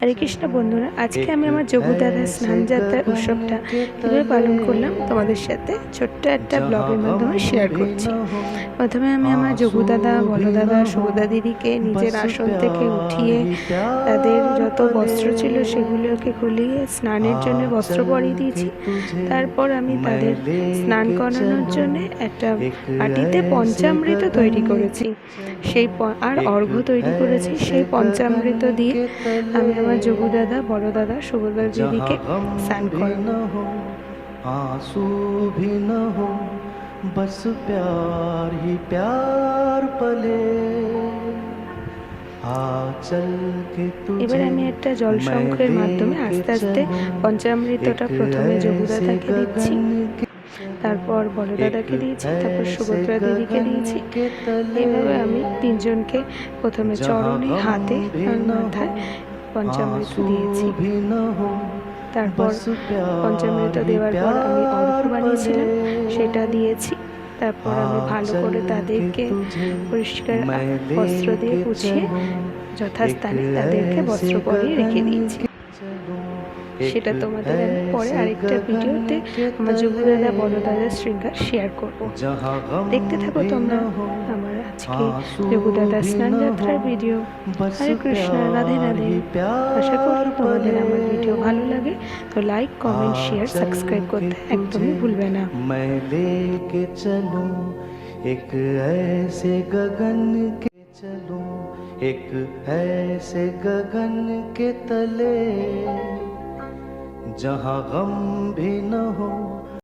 হরে কৃষ্ণ বন্ধুরা আজকে আমি আমার যোগু দাদার স্নান যাত্রার উৎসবটা কীভাবে পালন করলাম তোমাদের সাথে ছোট্ট একটা ব্লগের মাধ্যমে শেয়ার করছি। প্রথমে আমি আমার যোগু দাদা বলো দাদা শুভদা দিদিকে নিজের আসন থেকে উঠিয়ে তাদের যত বস্ত্র ছিল সেগুলোকে খুলিয়ে স্নানের জন্য বস্ত্র পরিয়ে দিয়েছি। তারপর আমি তাদের স্নান করানোর জন্য একটা বাটিতে পঞ্চামৃত তৈরি করেছি। সেই আর অর্ঘ্য তৈরি করেছি সেই পঞ্চামৃত দিয়ে আমি আমার যোগু দাদা বড় দাদা সুভদ্রা দিদিকে স্নান করানো हो आंसू भी न हो बस प्यार ही प्यार पले आ चल के এবার तुझे আমি একটা জল সংখ্যের মাধ্যমে আস্তে আস্তে পঞ্চামৃতটা প্রথমে যোগু দাদাকে দিচ্ছি তারপর বড় দাদাকে দিয়েছি তারপর সুভদ্রা দিদিকে দিয়েছি এইভাবে আমি তিনজনকে প্রথমে চরণে হাতে আর মাথায় পঞ্চামৃত দিয়েছি। তারপর পঞ্চামৃত দেওয়ার পর আমি অর্ঘ বানিয়েছিলাম সেটা দিয়েছি। তারপর আমি ভালো করে তাদেরকে পরিষ্কার বস্ত্র দিয়ে পুছিয়ে যথাস্থানে তাদেরকে বস্ত্র পরিয়ে রেখে দিয়েছি। সেটা তোমাদের আমি পরে আরেকটা ভিডিওতে আমার যোগু দাদা বড় দাদা শৃঙ্গার শেয়ার করব দেখতে থাকো তোমরা আমার আজকে যোগু দাদা স্নান যাত্রার ভিডিও হরে কৃষ্ণ রাধে রাধে আশা করি তোমাদের আমার ভিডিও ভালো লাগে তো লাইক কমেন্ট শেয়ার সাবস্ক্রাইব করতে একদমই ভুলবে না मैं लेके चलूं एक ऐसे गगन के चलूं एक ऐसे गगन के तले जहाँ गम भी न हो।